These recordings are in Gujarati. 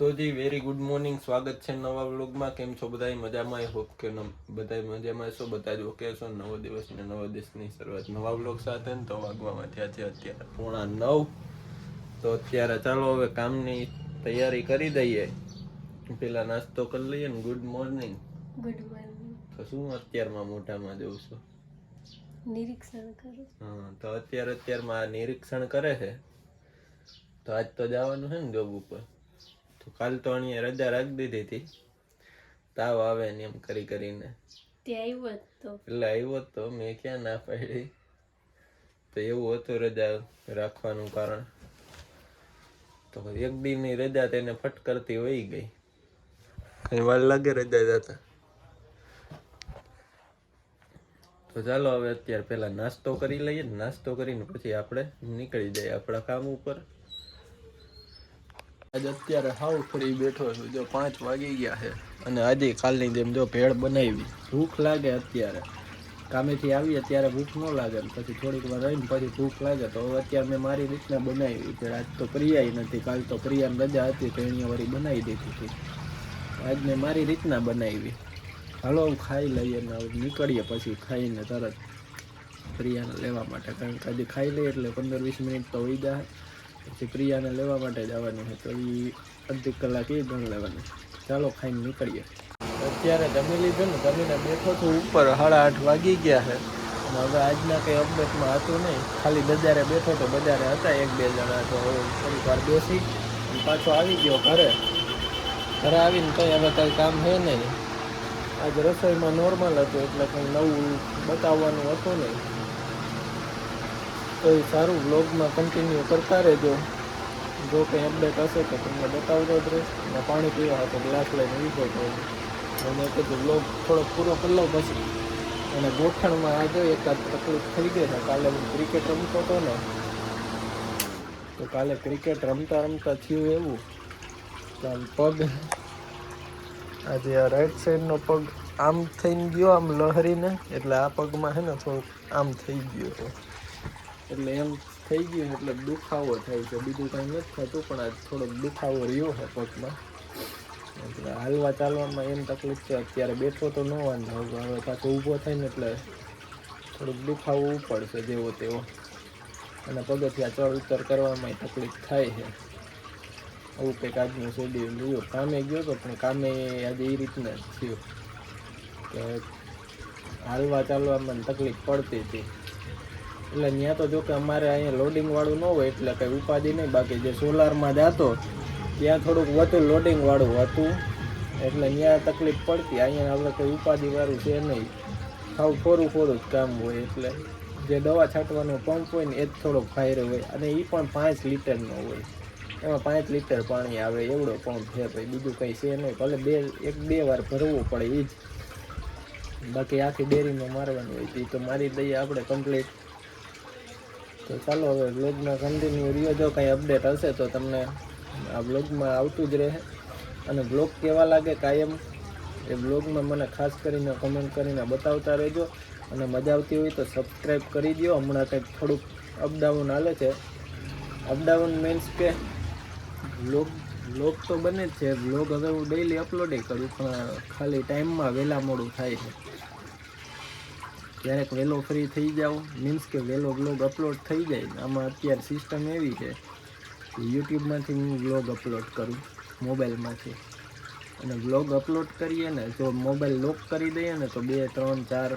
તો જી વેરી ગુડ મોર્નિંગ સ્વાગત છે નવા વ્લોગમાં. કેમ છો બધા મજામાં? આઈ હોપ કે બધા મજામાં છો બધા જ ઓકે છો નવો દિવસ ને નવો દિવસની શરૂઆત. નવા વ્લોગ સાથે ને તો વાગવામાં થયા છે અત્યારે પોણા નવ. તો અત્યારે ચાલો હવે કામની તૈયારી કરી દઈએ. પેલા નાસ્તો કરી લઈએ ને ગુડ મોર્નિંગ ગુડ મોર્નિંગ તો શું અત્યારમાં મોઢામાં જવું છું? નિરીક્ષણ કરું. હા તો અત્યારે અત્યારમાં નિરીક્ષણ કરે છે. તો આજ તો જવાનું છે ને જોબ ઉપર. તો કાલ તો અહીંયા રજા રાખી દીધી હતી. તાવ આવે ને એમ કરી કરીને. એટલે આવ્યો તો મેં ક્યાં ના પાડી. તો એવું હતું રજા રાખવાનું કારણ. તો એક દિનની રજા તેને ફટકરતી વહી ગઈ. વાર લાગે રજા જતા. તો ચાલો હવે અત્યારે પેલા નાસ્તો કરી લઈએ. ને નાસ્તો કરીને પછી આપણે નીકળી જઈએ આપણા કામ ઉપર. આજ અત્યારે હાવ ફરી બેઠો છું. જો પાંચ વાગી ગયા છે અને આજે કાલની જેમ જો ભેળ બનાવી. ભૂખ લાગે અત્યારે. કામેથી આવીએ ત્યારે ભૂખ ન લાગે પછી થોડીક વાર રહીને પછી ભૂખ લાગે તો અત્યારે મેં મારી રીતના બનાવી ભેળ આજ તો પ્રિયાય નથી, કાલ તો પ્રિયાની રજા હતી તો એની બનાવી દીધી હતી. આજ મેં મારી રીતના બનાવી. હાલો ખાઈ લઈએ ને નીકળીએ પછી ખાઈને તરત પ્રિયાને લેવા માટે. કારણ કે આજે ખાઈ લઈએ એટલે પંદર વીસ મિનિટ તો વહી જાય. પછી પ્રિયાને લેવા માટે જવાનું છે, તો એ અડધી કલાક એ ગણ લેવાનું ચાલો ખાઈને નીકળીએ. અત્યારે જમી લીધું ને, જમીને બેઠો છું, ઉપર સાડા આઠ વાગી ગયા છે. અને હવે આજના કંઈ અપડેટમાં હતું નહીં, ખાલી બજારે બેઠો તો બજારે હતા એક બે જણા, તો હવે થોડીક વાર બેસી પાછો આવી ગયો ઘરે. ઘરે આવીને કંઈ હવે કંઈ કામ છે નહીં. આજે રસોઈમાં નોર્મલ હતું, એટલે કંઈ નવું બતાવવાનું હતું નહીં. તો એ સારું બ્લોગમાં કન્ટિન્યુ કરતા રહેજો. જો કંઈ અપડેટ હશે તો તમને બતાવતો જ રહીશ અને પાણી પીવા હતો ગ્લાસ લઈને લીધો તો અને કીધું બ્લોગ થોડો પૂરો કરી લઉં પછી. અને ગોઠણમાં આજે એકાદ તકલીફ થઈ ગઈ ને કાલે હું ક્રિકેટ રમતો હતો ને, તો કાલે ક્રિકેટ રમતા રમતા થયું એવું. કે આમ પગ, આજે આ રાઈટ સાઈડનો પગ આમ થઈને ગયો, આમ લહરીને. એટલે આ પગમાં છે ને થોડુંક આમ થઈ ગયું હતું. એટલે એમ થઈ ગયું એટલે દુખાવો થાય છે. બીજું કંઈ નથી થતું, પણ આ થોડોક દુખાવો રહ્યો છે પગમાં. એટલે હાલવા ચાલવામાં એમ તકલીફ છે. અત્યારે બેઠો તો ન વાંધો હવે પાછો ઊભો થાય ને એટલે થોડુંક દુખાવો પડશે જેવો તેવો. અને પગથિયા ચડ ઉતર કરવામાં તકલીફ થાય છે. આવું કંઈક આજનું શેડ્યુલ રહ્યું. કામે ગયો તો, પણ કામે આજે એ રીતના જ થયું. કે હાલવા ચાલવામાં તકલીફ પડતી હતી. એટલે ત્યાં તો જો કે અમારે અહીંયા લોડિંગ વાળું ન હોય, એટલે કંઈ ઉપાધિ નહીં. બાકી જે સોલારમાં જતો, ત્યાં થોડુંક વધુ લોડિંગવાળું હતું. એટલે ત્યાં તકલીફ પડતી. અહીંયા આપણે કંઈ ઉપાધિવાળું છે નહીં. સાવ થોડું થોડું જ કામ હોય, એટલે જે દવા છાંટવાનો પંપ હોય ને, એ જ થોડોક ફાયર હોય. અને એ પણ પાંચ લીટરનો હોય. એમાં પાંચ લીટર પાણી આવે, એવડો પંપ છે ભાઈ બીજું કંઈ છે નહીં. ભલે બે, એક બે વાર ભરવું પડે એ જ. બાકી આખી ડેરીમાં મારવાનું હોય એ તો મારી દઈએ આપણે કમ્પ્લીટ તો ચાલો હવે બ્લોગમાં કન્ટિન્યુ રહ્યો. જો કંઈ અપડેટ હશે તો તમને આ બ્લોગમાં આવતું જ રહે. અને બ્લોગ કેવા લાગે કાયમ? એ બ્લોગમાં મને ખાસ કરીને કમેન્ટ કરીને બતાવતા રહેજો. અને મજા આવતી હોય તો સબસ્ક્રાઈબ કરી દો હમણાં કંઈક થોડુંક અપડાઉન હાલે છે. અપડાઉન મીન્સ કે બ્લોગ બ્લોગ તો બને જ છે. બ્લોગ હવે હું ડેઈલી અપલોડ કરું, પણ ખાલી ટાઈમમાં વહેલા મોડું થાય છે. ક્યારેક વહેલો ફ્રી થઈ જાઓ મીન્સ કે વહેલો બ્લોગ અપલોડ થઈ જાય આમાં અત્યારે સિસ્ટમ એવી છે કે યુટ્યુબમાંથી હું બ્લોગ અપલોડ કરું, મોબાઈલમાંથી. અને બ્લોગ અપલોડ કરીએ ને, જો મોબાઈલ લોક કરી દઈએ ને, તો બે, ત્રણ, ચાર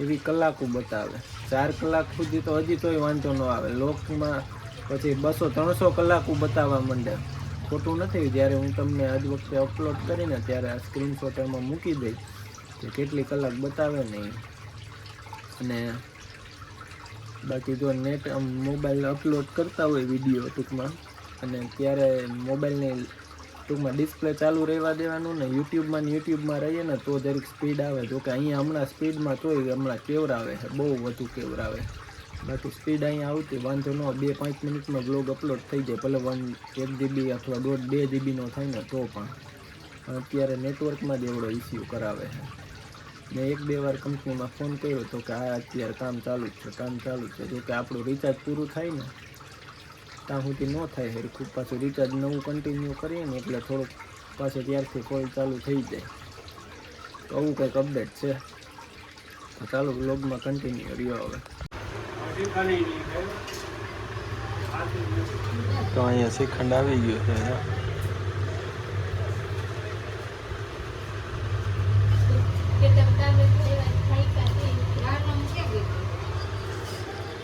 એવી કલાકો બતાવે. ચાર કલાક સુધી તો હજી તોય વાંધો ન આવે. લોકમાં પછી બસો, ત્રણસો કલાકો બતાવવા માંડે. ખોટું નથી, જ્યારે હું તમને આજ વખતે અપલોડ કરીને ત્યારે આ સ્ક્રીનશોટ એમાં મૂકી દઈશ. કેટલી કલાક બતાવે નહીં. અને બાકી જો નેટ મોબાઈલ અપલોડ કરતા હોય વીડિયો ટૂંકમાં, અને ત્યારે મોબાઈલની ટૂંકમાં ડિસ્પ્લે ચાલુ રહેવા દેવાનું ને યુટ્યુબમાં ને યુટ્યુબમાં રહીએ ને તો જરીક સ્પીડ આવે. જો કે અહીંયા હમણાં સ્પીડમાં તોય હમણાં કેવર આવે છે, બહુ વધુ કેવરા આવે બાકી સ્પીડ અહીંયા આવતી વાંધો ન બે પાંચ મિનિટમાં બ્લોગ અપલોડ થઈ જાય, ભલે વન એક જીબી અથવા દોઢ બે જીબીનો થાય ને તો પણ. અત્યારે નેટવર્કમાં જ એવડો ઇસ્યુ કરાવે છે. મેં એક બે વાર કંપનીમાં ફોન કર્યો તો કે આ અત્યારે કામ ચાલુ જ છે, કામ ચાલુ છે. જો કે આપણું રિચાર્જ પૂરું થાય ને, ત્યાં સુધી ન થાય હરખું. પાછું રિચાર્જ નવું કન્ટિન્યુ કરીએ ને એટલે થોડુંક પાછું ત્યારથી કોલ ચાલુ થઈ જાય. તો આવું કંઈક અપડેટ છે. તો ચાલુ બ્લોગમાં કન્ટિન્યુ રહ્યો હવે. તો અહીંયા શ્રીખંડ આવી ગયો છે કે તમે કામે ખાઈ ખાઈ કાઢી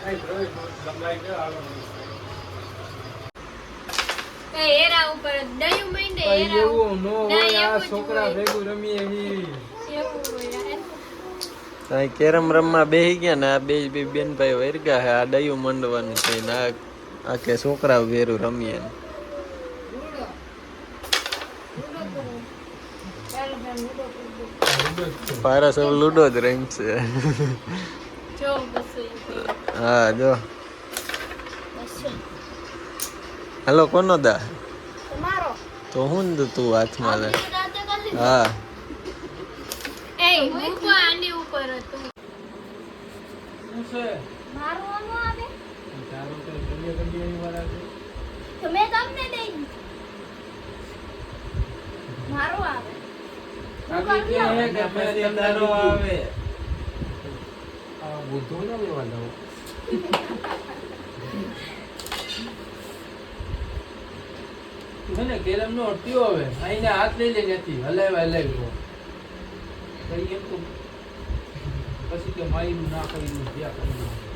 એ એરા ઉપર દયું માંડે એરા એવું નો હોય આ છોકરા ભેગું રમીએ એવી એવું કેરમ રમવા બેસી ગયા ને આ બે બે બેન ભાઈ વર્ગા છે આ દયુ મંડવાનું છે ને આ આ કે છોકરા વેરું રમીએ ને. પારસ હવે લૂડો જ રમશે. હા જો. હેલો કોનો દા? તો હું ને તું હાથમાં લે. હા. એ મૂકો આની ઉપર હતું શું છે મારું તમને દઈ આવે. બુધો ન લેવા ને કેરમ નો અટ્યો હવે. અહીંને હાથ લઈ લે નથી હલાવ્યા હલાવ્યો કઈ એમ તો પછી કે માયરું ના કરીને ત્યાં કર્યું